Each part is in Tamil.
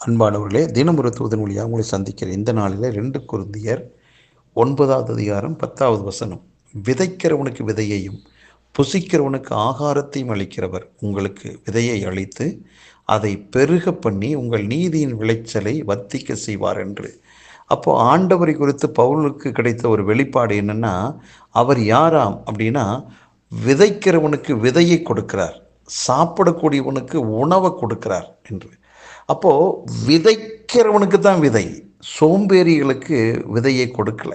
அன்பானவர்களே தினமுறை தூதன் வழியாக உங்களை சந்திக்கிறேன் இந்த நாளில் ரெண்டு குருந்தியர் ஒன்பதாவது அதிகாரம் பத்தாவது வசனம். விதைக்கிறவனுக்கு விதையையும் புசிக்கிறவனுக்கு ஆகாரத்தையும் அளிக்கிறவர் உங்களுக்கு விதையை அளித்து அதை பெருக பண்ணி உங்கள் நீதியின் விளைச்சலை வத்திக்க செய்வார் என்று. அப்போது ஆண்டவரை குறித்து பவுலுக்கு கிடைத்த ஒரு வெளிப்பாடு என்னென்னா அவர் யாராம் அப்படின்னா விதைக்கிறவனுக்கு விதையை கொடுக்கிறார் சாப்பிடக்கூடியவனுக்கு உணவை கொடுக்கிறார் என்று. அப்போது விதைக்கிறவனுக்கு தான் விதை. சோம்பேறிகளுக்கு விதையை கொடுக்கல.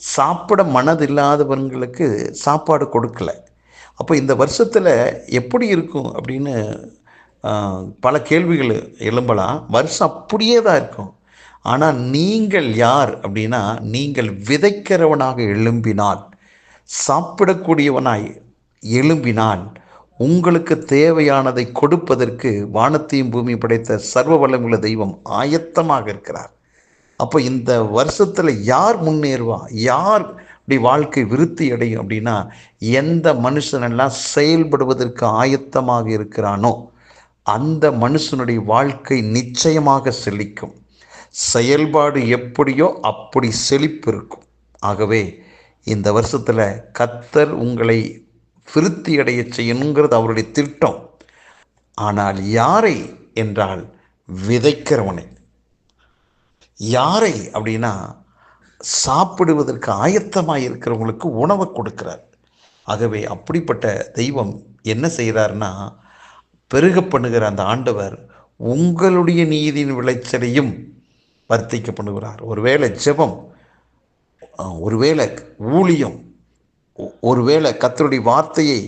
சாப்பிட மனதில்லாதவங்களுக்கு சாப்பாடு கொடுக்கல. அப்போ இந்த வருஷத்தில் எப்படி இருக்கும் அப்படின்னு பல கேள்விகள் எழும்பலாம். வருஷம் அப்படியே தான் இருக்கும். ஆனால் நீங்கள் யார் அப்படின்னா நீங்கள் விதைக்கிறவனாக எழும்பினால் சாப்பிடக்கூடியவனாய் எழும்பினால் உங்களுக்கு தேவையானதை கொடுப்பதற்கு வானத்தையும் பூமி படைத்த சர்வ வல்லமுள்ள தெய்வம் ஆயத்தமாக இருக்கிறார். அப்போ இந்த வருஷத்தில் யார் முன்னேறுவா? யார் இப்படி வாழ்க்கை விருத்தி அடையும் அப்படின்னா எந்த மனுஷனெல்லாம் செயல்படுவதற்கு ஆயத்தமாக இருக்கிறானோ அந்த மனுஷனுடைய வாழ்க்கை நிச்சயமாக செழிக்கும். செயல்பாடு எப்படியோ அப்படி செழிப்பு இருக்கும். ஆகவே இந்த வருஷத்தில் கத்தர் உங்களை விருத்தி அடைய செய்யணுங்கிறது அவருடைய திட்டம். ஆனால் யாரை என்றால் விதைக்கிறவனை. யாரை அப்படின்னா சாப்பிடுவதற்கு ஆயத்தமாக இருக்கிறவங்களுக்கு உணவை கொடுக்கிறார். ஆகவே அப்படிப்பட்ட தெய்வம் என்ன செய்கிறார்னா பெருக பண்ணுகிற அந்த ஆண்டவர் உங்களுடைய நீதியின் விளைச்சலையும் வர்த்திக்க பண்ணுகிறார். ஒருவேளை ஜெபம் ஒருவேளை ஊழியம் ஒருவேளை கத்தருடைய வார்த்தையை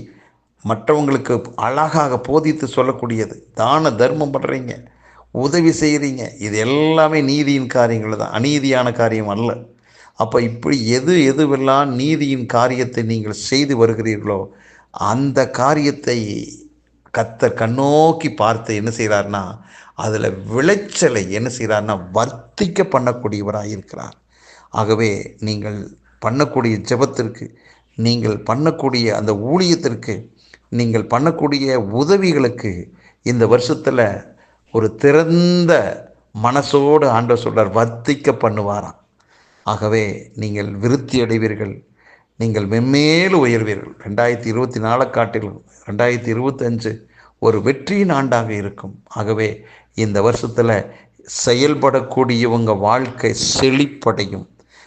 மற்றவங்களுக்கு அழகாக போதித்து சொல்லக்கூடியது. தான தர்மம் பண்ணுறீங்க உதவி செய்கிறீங்க இது எல்லாமே நீதியின் காரியங்கள் தான். அநீதியான காரியம் அல்ல. அப்போ இப்படி எது எதுவெல்லாம் நீதியின் காரியத்தை நீங்கள் செய்து வருகிறீர்களோ அந்த காரியத்தை கத்தர் கண்ணோக்கி பார்த்து என்ன செய்கிறார்னா அதில் விளைச்சலை என்ன செய்கிறார்னா வர்த்திக்க பண்ணக்கூடியவராக இருக்கிறார் ஆகவே நீங்கள் பண்ணக்கூடிய ஜபத்திற்கு நீங்கள் பண்ணக்கூடிய அந்த ஊழியத்திற்கு நீங்கள் பண்ணக்கூடிய உதவிகளுக்கு இந்த வருஷத்தில் ஒரு திறந்த மனசோடு ஆண்டவர் சொல்றார் வர்த்திக்க பண்ணுவாராம். ஆகவே நீங்கள் விருத்தி அடைவீர்கள் நீங்கள் மென்மேலும் உயர்வீர்கள். ரெண்டாயிரத்தி இருபத்தி நாலு காட்டிலும் ரெண்டாயிரத்தி இருபத்தஞ்சு ஒரு வெற்றியின் ஆண்டாக இருக்கும். ஆகவே இந்த வருஷத்தில் செயல்படக்கூடியவங்க வாழ்க்கை செழிப்படையும்.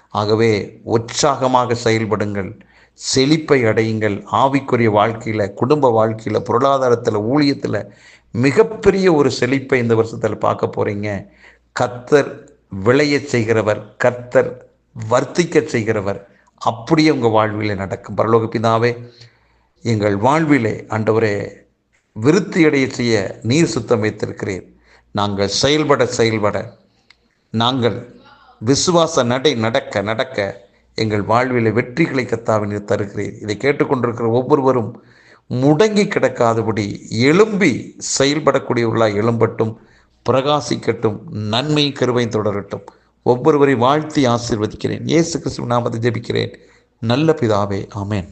ஆகவே உற்சாகமாக செயல்படுங்கள். செழிப்பை அடையுங்கள். ஆவிக்குரிய வாழ்க்கையில் குடும்ப வாழ்க்கையில் பொருளாதாரத்தில் ஊழியத்தில் மிகப்பெரிய ஒரு செழிப்பை இந்த வருஷத்தில் பார்க்க போகிறீங்க கத்தர் விளைய செய்கிறவர் கத்தர் வர்த்திக்க செய்கிறவர் அப்படியே உங்கள் வாழ்விலே நடக்கும். பரலோக பிதாவே எங்கள் வாழ்விலே அண்டவரே விருத்தி அடைய செய்ய நீர் சுத்தம் வைத்திருக்கிறேன் நாங்கள் செயல்பட செயல்பட நாங்கள் விசுவாச நடை நடக்க நடக்க எங்கள் வாழ்வில் வெற்றிகளை கத்தாவின் தருகிறேன் இதை கேட்டுக்கொண்டிருக்கிற ஒவ்வொருவரும் முடங்கி கிடக்காதபடி எழும்பி செயல்படக்கூடியவர்களாக எழும்பட்டும் பிரகாசிக்கட்டும் நன்மை கருவையும் தொடரட்டும். ஒவ்வொருவரை வாழ்த்தி ஆசீர்வதிக்கிறேன். இயேசு கிறிஸ்துவ நாமத்தை ஜெபிக்கிறேன். நல்ல பிதாவே ஆமேன்.